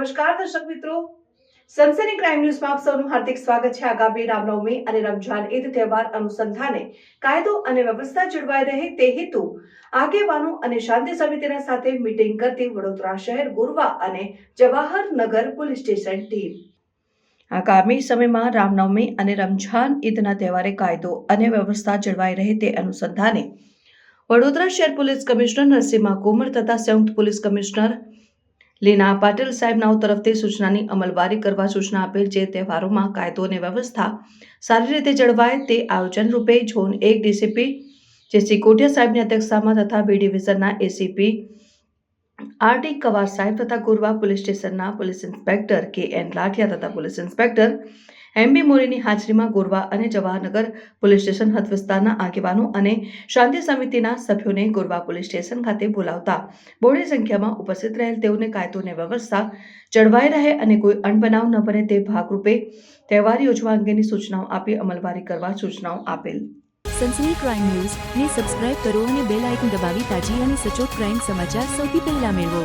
નમસ્કાર, દર્શક મિત્રો. સનસની ક્રાઇમ ન્યૂઝમાં આપ સૌનું હાર્દિક સ્વાગત છે. આગામી રામનવમી અને રમઝાન ઈદ તહેવાર અનુસંધાને કાયદો અને વ્યવસ્થા જળવાઈ રહે તે હેતુ આગેવાનો અને શાંતિ સમિતિના સાથે મીટિંગ કરતી વડોદરા શહેર, ગુરવા અને જવાહરનગર પોલીસ સ્ટેશન ટીમ આગામી સમયમાં રામનવમી અને રમઝાન ઈદના તહેવારે કાયદો અને વ્યવસ્થા જળવાઈ રહે તે અનુસંધાને વડોદરા શહેર પોલીસ કમિશનર નરસિંહ કુમર તથા સંયુક્ત પોલીસ કમિશનર લીના પાટીલ સાહેબ તરફથી સૂચનાની અમલવારી કરવા સૂચના આપેલ જે તહેવારોમાં કાયદો અને વ્યવસ્થા સારી રીતે જળવાય તે આયોજન રૂપે ઝોન એક ડીસીપી જેસી કોટિયા સાહેબની અધ્યક્ષતામાં તથા બી ડિવિઝનના એસીપી આર ડી કવાર સાહેબ તથા ગુરવા પોલીસ સ્ટેશનના police inspector K N Lathiya તથા પોલીસ ઇન્સ્પેક્ટર એમ બી મોરીની હાજરીમાં ગોરવા અને જવાહરનગર પોલીસ સ્ટેશન હદ વિસ્તારના આગેવાનો અને શાંતિ સમિતિના સભ્યોને ગોરવા પોલીસ સ્ટેશન ખાતે બોલાવતા. બહોળી સંખ્યામાં ઉપસ્થિત રહેલ તેઓને કાયદો વ્યવસ્થા, જળવાઈ રહે અને કોઈ અણબનાવ ન બને તે ભાગરૂપે તહેવાર યોજવા અંગેની સૂચનાઓ આપી અમલવારી કરવા સૂચનાઓ આપેલ. સનસની ક્રાઇમ ન્યૂઝ ને સબસ્ક્રાઇબ કરો અને બેલ આઇકન દબાવી તાજી અને સચોટ ક્રાઇમ સમાચાર સૌથી પહેલા મેળવો.